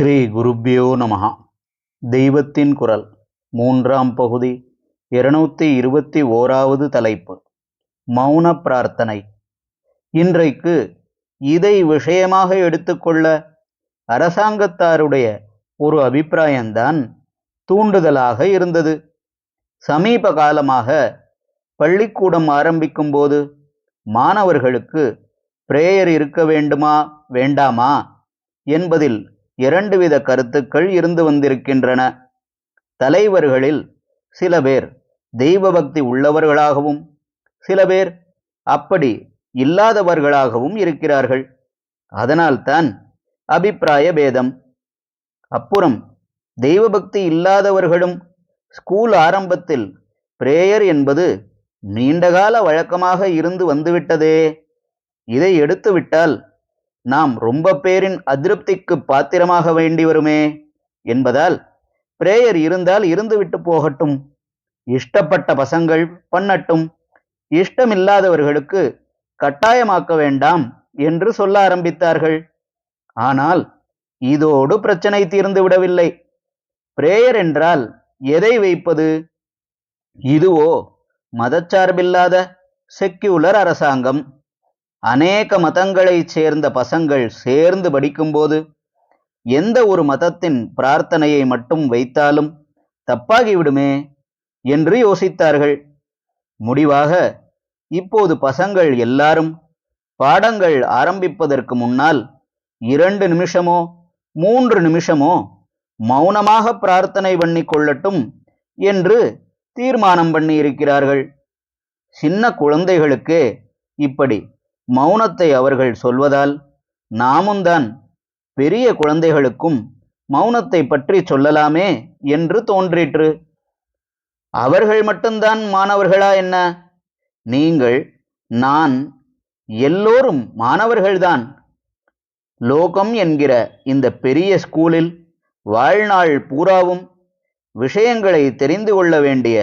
ஸ்ரீ குருப்பியோ நமகா தெய்வத்தின் குரல் மூன்றாம் பகுதி இருநூத்தி இருபத்தி ஓராவது தலைப்பு மௌன பிரார்த்தனை. இன்றைக்கு இதை விஷயமாக எடுத்துக்கொள்ள அரசாங்கத்தாருடைய ஒரு அபிப்பிராயம்தான் தூண்டுதலாக இருந்தது. சமீப காலமாக பள்ளிக்கூடம் ஆரம்பிக்கும்போது மாணவர்களுக்கு பிரேயர் இருக்க வேண்டுமா வேண்டாமா என்பதில் இரண்டு வித கருத்துக்கள் இருந்து வந்திருக்கின்றன. தலைவர்களில் சில பேர் தெய்வபக்தி உள்ளவர்களாகவும் சில பேர் அப்படி இல்லாதவர்களாகவும் இருக்கிறார்கள். அதனால்தான் அபிப்பிராய பேதம். அப்புறம் தெய்வபக்தி இல்லாதவர்களும் ஸ்கூல் ஆரம்பத்தில் பிரேயர் என்பது நீண்டகால வழக்கமாக இருந்து வந்துவிட்டதே. இதை எடுத்துவிட்டால் நாம் ரொம்ப பேரின் அதிருப்திக்கு பாத்திரமாக வேண்டி வருமே? என்பதால் பிரேயர் இருந்தால் இருந்துவிட்டு போகட்டும். இஷ்டப்பட்ட பசங்கள் பண்ணட்டும். இஷ்டமில்லாதவர்களுக்கு கட்டாயமாக்க வேண்டாம் என்று சொல்ல ஆரம்பித்தார்கள். ஆனால் இதோடு பிரச்சனை தீர்ந்து விடவில்லை. பிரேயர் என்றால் எதை வைப்பது? இதுவோ மதச்சார்பில்லாத செக்யூலர் அரசாங்கம். அநேக மதங்களைச் சேர்ந்த பசங்கள் சேர்ந்து படிக்கும்போது எந்த ஒரு மதத்தின் பிரார்த்தனையை மட்டும் வைத்தாலும் தப்பாகிவிடுமே என்று யோசித்தார்கள். முடிவாக இப்போது பசங்கள் எல்லாரும் பாடங்கள் ஆரம்பிப்பதற்கு முன்னால் இரண்டு நிமிஷமோ மூன்று நிமிஷமோ மௌனமாக பிரார்த்தனை பண்ணி கொள்ளட்டும் என்று தீர்மானம் பண்ணி இருக்கிறார்கள் சின்ன குழந்தைகளுக்கே இப்படி மௌனத்தை அவர்கள் சொல்வதால் நாமும் தான் பெரிய குழந்தைகளுக்கும் மௌனத்தை பற்றி சொல்லலாமே என்று தோன்றிற்று. அவர்கள் மட்டும்தான் மாணவர்களா என்ன? நீங்கள் நான் எல்லோரும் மாணவர்கள்தான். லோகம் என்கிற இந்த பெரிய ஸ்கூலில் வாழ்நாள் பூராவும் விஷயங்களை தெரிந்து கொள்ள வேண்டிய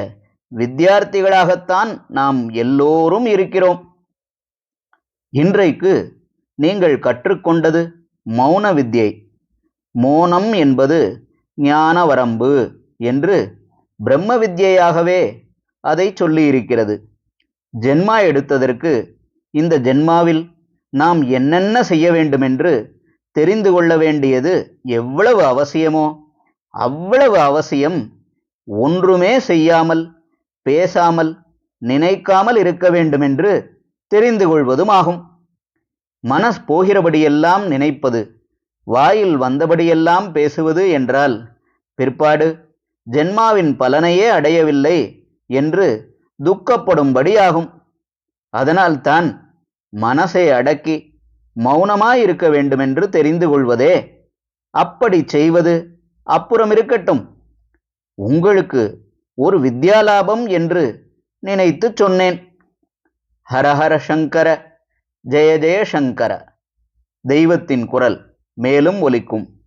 வித்தியார்த்திகளாகத்தான் நாம் எல்லோரும் இருக்கிறோம். இன்றைக்கு நீங்கள் கற்றுக்கொண்டது மௌன வித்யை மோனம் என்பது ஞான வரம்பு என்று பிரம்ம வித்யையாகவே அதை சொல்லியிருக்கிறது. ஜென்மா எடுத்ததற்கு இந்த ஜென்மாவில் நாம் என்னென்ன செய்ய வேண்டுமென்று தெரிந்து கொள்ள வேண்டியது எவ்வளவு அவசியமோ அவ்வளவு அவசியம் ஒன்றுமே செய்யாமல் பேசாமல் நினைக்காமல் இருக்க வேண்டுமென்று தெரிந்து கொள்வதும் ஆகும். மனஸ் போகிறபடியெல்லாம் நினைப்பது வாயில் வந்தபடியெல்லாம் பேசுவது என்றால் பிற்பாடு ஜென்மாவின் பலனையே அடையவில்லை என்று துக்கப்படும்படியாகும். அதனால்தான் மனசை அடக்கி மௌனமாயிருக்க வேண்டுமென்று தெரிந்து கொள்வதே அப்படி செய்வது அப்புறம் இருக்கட்டும் உங்களுக்கு ஒரு வித்யாலாபம் என்று நினைத்து சொன்னேன். ஹரஹர சங்கர ஜெய ஜெய சங்கர. தெய்வத்தின் குரல் மேலும் ஒலிக்கும்.